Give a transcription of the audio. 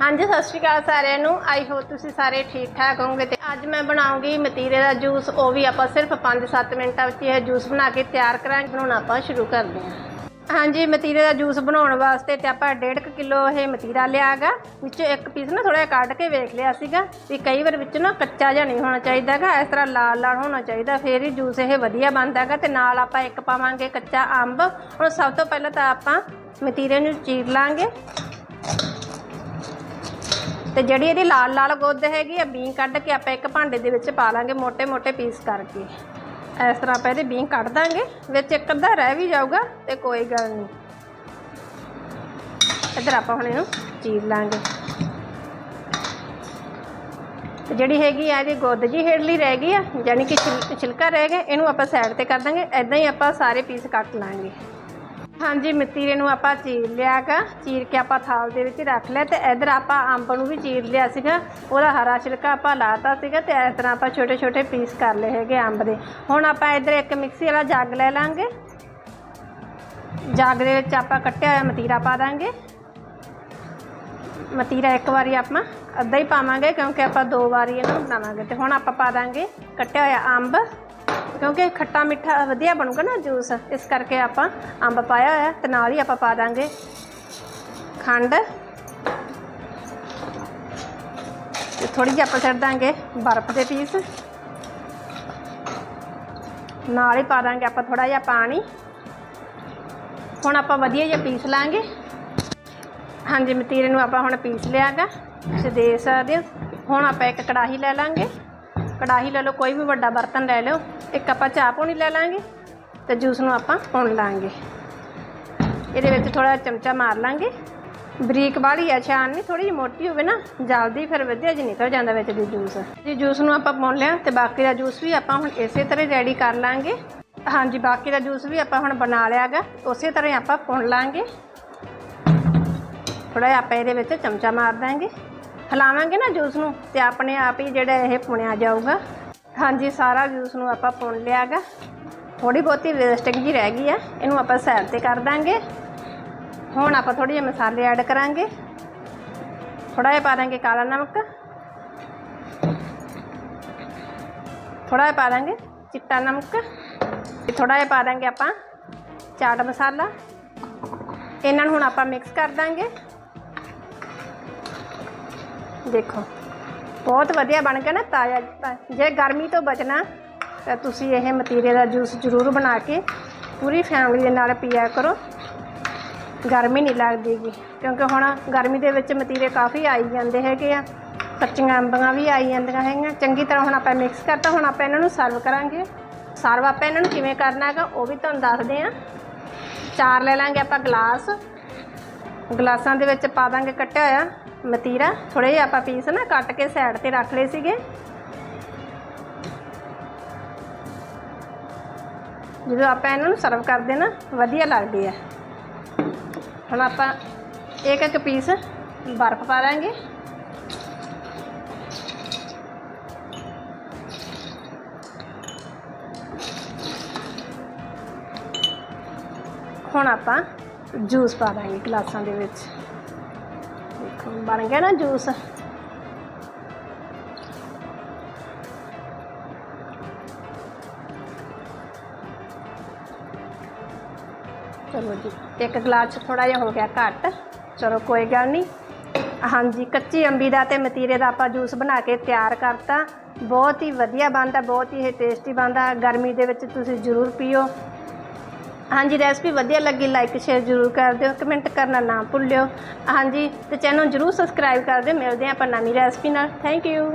ਹਾਂਜੀ, ਸਤਿ ਸ਼੍ਰੀ ਅਕਾਲ ਸਾਰਿਆਂ ਨੂੰ। ਆਈ ਹੋਪ ਤੁਸੀਂ ਸਾਰੇ ਠੀਕ ਠਾਕ ਹੋਵੋਗੇ ਤੇ ਅੱਜ ਮੈਂ ਬਣਾਉਂਗੀ ਮਤੀਰੇ ਦਾ ਜੂਸ। ਉਹ ਵੀ ਆਪਾਂ ਸਿਰਫ 5-7 ਮਿੰਟਾਂ ਵਿੱਚ ਇਹ ਜੂਸ ਬਣਾ ਕੇ ਤਿਆਰ ਕਰਾਂਗੇ। ਬਣਾਉਣਾ ਆਪਾਂ ਸ਼ੁਰੂ ਕਰਦੇ ਹਾਂ। ਹਾਂਜੀ, ਮਤੀਰੇ ਦਾ ਜੂਸ ਬਣਾਉਣ ਵਾਸਤੇ ਤੇ ਆਪਾਂ 1.5 ਕਿਲੋ ਇਹ ਮਤੀਰਾ ਲਿਆਗਾ। ਵਿੱਚੋਂ ਇੱਕ ਪੀਸ ਨਾ ਥੋੜਾ ਜਿਹਾ ਕੱਢ ਕੇ ਵੇਖ ਲਿਆ ਸੀਗਾ ਵੀ ਕਈ ਵਾਰ ਵਿੱਚ ਨਾ ਕੱਚਾ ਜਿਹਾ ਨਹੀਂ ਹੋਣਾ ਚਾਹੀਦਾਗਾ ਇਸ ਤਰ੍ਹਾਂ ਲਾਲ ਲਾਲ ਹੋਣਾ ਚਾਹੀਦਾ। ਫੇਰ ਹੀ ਜੂਸ ਇਹ ਵਧੀਆ ਬਣਦਾਗਾ ਤੇ ਨਾਲ ਆਪਾਂ ਇੱਕ ਪਾਵਾਂਗੇ ਕੱਚਾ ਅੰਬ। ਹੁਣ ਸਭ ਤੋਂ ਪਹਿਲਾਂ ਤਾਂ ਆਪਾਂ ਮਤੀਰੇ ਨੂੰ ਚੀਰ ਲਾਂਗੇ। ਤੇ ਜਿਹੜੀ ਇਹਦੀ ਲਾਲ ਲਾਲ ਗੁੱਦ ਹੈਗੀ ਆ, ਬੀਂ ਕੱਢ ਕੇ ਆਪਾਂ ਇੱਕ ਭਾਂਡੇ ਦੇ ਵਿੱਚ ਪਾ ਲਾਂਗੇ ਮੋਟੇ ਮੋਟੇ ਪੀਸ ਕਰਕੇ। ਇਸ ਤਰ੍ਹਾਂ ਆਪਾਂ ਇਹਦੇ ਬੀਂ ਕੱਢ ਦਾਂਗੇ, ਵਿੱਚ ਇੱਕ ਅੱਧਾ ਰਹਿ ਵੀ ਜਾਊਗਾ ਤੇ ਕੋਈ ਗੱਲ ਨਹੀਂ। ਇੱਧਰ ਆਪਾਂ ਹੁਣ ਇਹਨੂੰ ਚੀਰ ਲਾਂਗੇ। ਤੇ ਜਿਹੜੀ ਹੈਗੀ ਆ, ਇਹਦੀ ਗੁੱਦ ਜੀ ਹੇਠਲੀ ਰਹਿ ਗਈ ਆ, ਯਾਨੀ ਕਿ ਛਿਲਕਾ ਰਹਿ ਗਿਆ, ਇਹਨੂੰ ਆਪਾਂ ਸਾਈਡ ਤੇ ਕਰ ਦਾਂਗੇ ਐਦਾਂ ਹੀ ਆਪਾਂ ਸਾਰੇ ਪੀਸ ਕੱਟ ਲਾਂਗੇ। ਹਾਂਜੀ, ਮਤੀਰੇ ਨੂੰ ਆਪਾਂ ਚੀਰ ਲਿਆ ਗਾ ਚੀਰ ਕੇ ਆਪਾਂ ਥਾਲ ਦੇ ਵਿੱਚ ਰੱਖ ਲਿਆ ਤੇ ਇਧਰ ਆਪਾਂ ਅੰਬ ਨੂੰ ਵੀ ਚੀਰ ਲਿਆ ਸੀਗਾ। ਉਹਦਾ ਹਰਾ ਛਿਲਕਾ ਆਪਾਂ ਲਾਤਾ ਸੀਗਾ ਤੇ ਇਸ ਤਰ੍ਹਾਂ ਆਪਾਂ ਛੋਟੇ ਛੋਟੇ ਪੀਸ ਕਰ ਲਏ ਹੈਗੇ ਅੰਬ ਦੇ। ਹੁਣ ਆਪਾਂ ਇਧਰ ਇੱਕ ਮਿਕਸੀ ਵਾਲਾ ਜੱਗ ਲੈ ਲਾਂਗੇ। ਜੱਗ ਦੇ ਵਿੱਚ ਆਪਾਂ ਕੱਟਿਆ ਹੋਇਆ ਮਤੀਰਾ ਪਾ ਦਾਂਗੇ। ਮਤੀਰਾ ਇੱਕ ਵਾਰੀ ਆਪਾਂ ਅੱਧਾ ਹੀ ਪਾਵਾਂਗੇ ਕਿਉਂਕਿ ਆਪਾਂ ਦੋ ਵਾਰੀ ਇਹਨੂੰ ਬਣਾਵਾਂਗੇ ਤੇ ਹੁਣ ਆਪਾਂ ਪਾ ਦਾਂਗੇ ਕੱਟਿਆ ਹੋਇਆ ਅੰਬ। ਕਿਉਂਕਿ ਖੱਟਾ ਮਿੱਠਾ ਵਧੀਆ ਬਣੂਗਾ ਨਾ ਜੂਸ, ਇਸ ਕਰਕੇ ਆਪਾਂ ਅੰਬ ਪਾਇਆ ਹੋਇਆ, ਤੇ ਨਾਲ ਹੀ ਆਪਾਂ ਪਾ ਦਾਂਗੇ ਖੰਡ। ਤੇ ਥੋੜੀ ਜਿਹੀ ਆਪਾਂ ਛੱਡ ਦਾਂਗੇ ਬਰਫ਼ ਦੇ ਪੀਸ। ਨਾਲ ਹੀ ਪਾ ਦਾਂਗੇ ਆਪਾਂ ਥੋੜਾ ਜਿਹਾ ਪਾਣੀ। ਹੁਣ ਆਪਾਂ ਵਧੀਆ ਜਿਹਾ ਪੀਸ ਲਾਂਗੇ। ਹਾਂਜੀ ਮਤੀਰੇ ਨੂੰ ਆਪਾਂ ਹੁਣ ਪੀਸ ਲਿਆਗਾ। ਤੁਸੀਂ ਦੇ ਸਕਦੇ ਹੋ। ਹੁਣ ਆਪਾਂ ਇੱਕ ਕੜਾਹੀ ਲੈ ਲਾਂਗੇ। ਕੜਾਹੀ ਲੈ ਲਓ, ਕੋਈ ਵੀ ਵੱਡਾ ਬਰਤਨ ਲੈ ਲਿਓ। ਇੱਕ ਆਪਾਂ ਚਾਹ ਪਾਣੀ ਲੈ ਲਾਂਗੇ ਤੇ ਜੂਸ ਨੂੰ ਆਪਾਂ ਪੁਣ ਲਾਂਗੇ। ਇਹਦੇ ਵਿੱਚ ਥੋੜਾ ਚਮਚਾ ਮਾਰ ਲਾਂਗੇ। ਬਰੀਕ ਵਾਲੀ ਆ, ਛਾਨ ਨਹੀਂ ਥੋੜੀ ਜਿਹੀ ਮੋਟੀ ਹੋਵੇ ਨਾ, ਜਲਦੀ ਫਿਰ ਵਧੀਆ ਜਿਹਾ ਨਿਕਲ ਜਾਂਦਾ ਵਿੱਚ ਦੀ ਜੂਸ। ਜੀ, ਜੂਸ ਨੂੰ ਆਪਾਂ ਪੁਣ ਲਿਆ ਤੇ ਬਾਕੀ ਦਾ ਜੂਸ ਵੀ ਆਪਾਂ ਹੁਣ ਇਸੇ ਤਰ੍ਹਾਂ ਰੈਡੀ ਕਰ ਲਾਂਗੇ। ਹਾਂਜੀ, ਬਾਕੀ ਦਾ ਜੂਸ ਵੀ ਆਪਾਂ ਹੁਣ ਬਣਾ ਲਿਆਗਾ, ਉਸੇ ਤਰ੍ਹਾਂ ਹੀ ਆਪਾਂ ਪੁਣ ਲਾਂਗੇ। ਥੋੜਾ ਜਿਹਾ ਆਪਾਂ ਇਹਦੇ ਵਿੱਚ ਚਮਚਾ ਮਾਰ ਦਾਂਗੇ। ਹਿਲਾਵਾਂਗੇ ਨਾ ਜੂਸ ਨੂੰ ਤੇ ਆਪਣੇ ਆਪ ਹੀ ਜਿਹੜਾ ਇਹ ਪੁਣਿਆ ਜਾਊਗਾ। ਹਾਂਜੀ, ਸਾਰਾ ਜੂਸ ਨੂੰ ਆਪਾਂ ਪੁਣ ਲਿਆਗਾ। ਥੋੜੀ ਬਹੁਤੀ ਵੇਸਟਿੰਗ ਜੀ ਰਹਿ ਗਈ ਆ, ਇਹਨੂੰ ਆਪਾਂ ਸਾਈਡ ਤੇ ਕਰ ਦਾਂਗੇ। ਹੁਣ ਆਪਾਂ ਥੋੜੇ ਜਿਹੇ ਮਸਾਲੇ ਐਡ ਕਰਾਂਗੇ। ਥੋੜਾ ਜਿਹਾ ਪਾ ਦਾਂਗੇ ਕਾਲਾ ਨਮਕ। ਥੋੜਾ ਜਿਹਾ ਪਾ ਦਾਂਗੇ ਚਿੱਟਾ ਨਮਕ। ਤੇ ਥੋੜਾ ਜਿਹਾ ਪਾ ਦਾਂਗੇ ਆਪਾਂ ਚਾਟ ਮਸਾਲਾ। ਇਹਨਾਂ ਨੂੰ ਹੁਣ ਆਪਾਂ ਮਿਕਸ ਕਰ ਦਾਂਗੇ। ਦੇਖੋ। ਬਹੁਤ ਵਧੀਆ ਬਣ ਗਿਆ ਨਾ ਤਾਜ਼ਾ ਤਾ- ਜੇ ਗਰਮੀ ਤੋਂ ਬਚਣਾ, ਤਾਂ ਤੁਸੀਂ ਇਹ ਮਤੀਰੇ ਦਾ ਜੂਸ ਜ਼ਰੂਰ ਬਣਾ ਕੇ ਪੂਰੀ ਫੈਮਿਲੀ ਦੇ ਨਾਲ ਪੀਆ ਕਰੋ। ਗਰਮੀ ਨਹੀਂ ਲੱਗਦੀਗੀ। ਕਿਉਂਕਿ ਹੁਣ ਗਰਮੀ ਦੇ ਵਿੱਚ ਮਤੀਰੇ ਕਾਫੀ ਆਈ ਜਾਂਦੇ ਹੈਗੇ ਆ। ਕੱਚੀਆਂ ਅੰਬਾਂ ਵੀ ਆਈ ਜਾਂਦੀਆਂ ਹੈਗੀਆਂ। ਚੰਗੀ ਤਰ੍ਹਾਂ ਹੁਣ ਆਪਾਂ ਮਿਕਸ ਕਰਤਾ, ਹੁਣ ਆਪਾਂ ਇਹਨਾਂ ਨੂੰ ਸਰਵ ਕਰਾਂਗੇ। ਸਰਵ ਆਪਾਂ ਇਹਨਾਂ ਨੂੰ ਕਿਵੇਂ ਕਰਨਾ ਹੈਗਾ, ਉਹ ਵੀ ਤੁਹਾਨੂੰ ਦੱਸਦੇ ਆ ਚਾਰ ਲੈ ਲਾਂਗੇ ਆਪਾਂ ਗਲਾਸ। ਗਲਾਸਾਂ ਦੇ ਵਿੱਚ ਪਾ ਦਾਂਗੇ ਕੱਟਿਆ ਹੋਇਆ। ਮਤੀਰਾ ਥੋੜੇ ਜਿਹਾ ਆਪਾਂ ਪੀਸ ਨਾ ਕੱਟ ਕੇ ਸਾਈਡ ਤੇ ਰੱਖ ਲਏ ਸੀਗੇ। ਜਦੋਂ ਆਪਾਂ ਇਹਨਾਂ ਨੂੰ ਸਰਵ ਕਰਦੇ ਨਾ, ਵਧੀਆ ਲੱਗਦੀ ਹੈ ਹੁਣ ਆਪਾਂ ਇੱਕ ਇੱਕ ਪੀਸ ਬਰਫ਼ ਪਾ ਦਾਂਗੇ ਹੁਣ ਆਪਾਂ ਜੂਸ ਪਾ ਦਾਂਗੇ ਗਲਾਸਾਂ ਦੇ ਵਿੱਚ। ਬਣ ਗਿਆ ਨਾ ਜੂਸ ਚਲੋ ਜੀ ਇੱਕ ਗਲਾਸ ਥੋੜਾ ਜਿਹਾ ਹੋ ਗਿਆ ਘੱਟ। ਚਲੋ ਕੋਈ ਗੱਲ ਨਹੀਂ ਹਾਂਜੀ, ਕੱਚੀ ਅੰਬੀ ਦਾ ਤੇ ਮਤੀਰੇ ਦਾ ਆਪਾਂ ਜੂਸ ਬਣਾ ਕੇ ਤਿਆਰ ਕਰਤਾ। ਬਹੁਤ ਹੀ ਵਧੀਆ ਬਣਦਾ, ਬਹੁਤ ਹੀ ਇਹ ਟੇਸਟੀ ਬਣਦਾ। ਗਰਮੀ ਦੇ ਵਿੱਚ ਤੁਸੀਂ ਜ਼ਰੂਰ ਪੀਓ। ਹਾਂਜੀ ਰੈਸਪੀ ਵਧੀਆ ਲੱਗੀ ਲਾਈਕ ਸ਼ੇਅਰ ਜ਼ਰੂਰ ਕਰ ਦਿਓ ਕਮੈਂਟ ਕਰਨਾ ਨਾ ਭੁੱਲਿਓ। ਹਾਂਜੀ, ਤੇ ਚੈਨਲ ਜ਼ਰੂਰ ਸਬਸਕ੍ਰਾਈਬ ਕਰ ਦਿਓ। ਮਿਲਦੇ ਹਾਂ ਆਪਾਂ ਨਵੀਂ ਰੈਸਪੀ ਨਾਲ। Thank you